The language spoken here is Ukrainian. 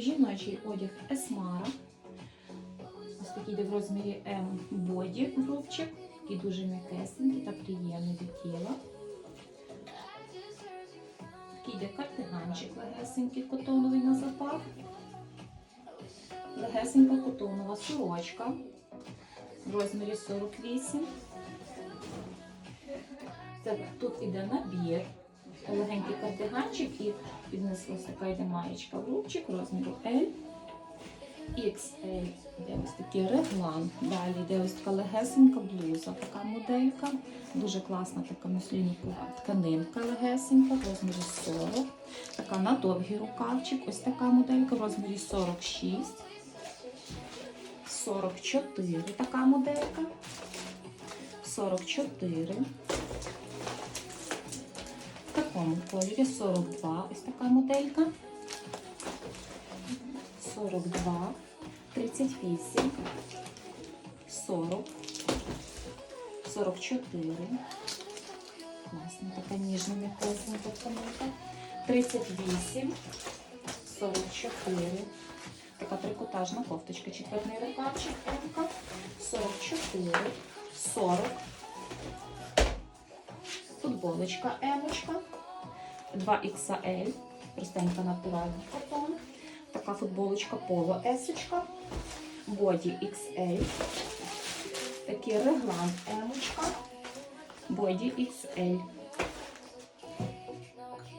жіночий одяг Есмара. Ось такий йде в розмірі М боді рубчик, такий дуже м'якесенький та приємний до тіла. Такий йде кардиганчик легесенький, котоновий на запах. Легесенька котонова сорочка в розмірі 48. Це тут іде набір, легенький кардиганчик і під ось така йде маєчка в рубчик розміру L. XL, йде ось такий реглан. Далі йде ось така легесенька блуза, така моделька. Дуже класна така муслінікова тканинка легесенька в розмірі 40. Така на довгий рукавчик, ось така моделька в розмірі 46. 44 така моделька. 44. Такому кольорі 42. Ось така моделька. 42, 38, 40, 44. Класно, така ніжна м'якесенька тканинка. 38, 44. Така трикотажна кофточка, четвертний рукавчик, М-ка. 44, 40. Футболочка Емочка. 2XL. Простенька натуральна картон. Така футболочка поло есочка. Боді XL. Такий реглан Емочка. Боді XL.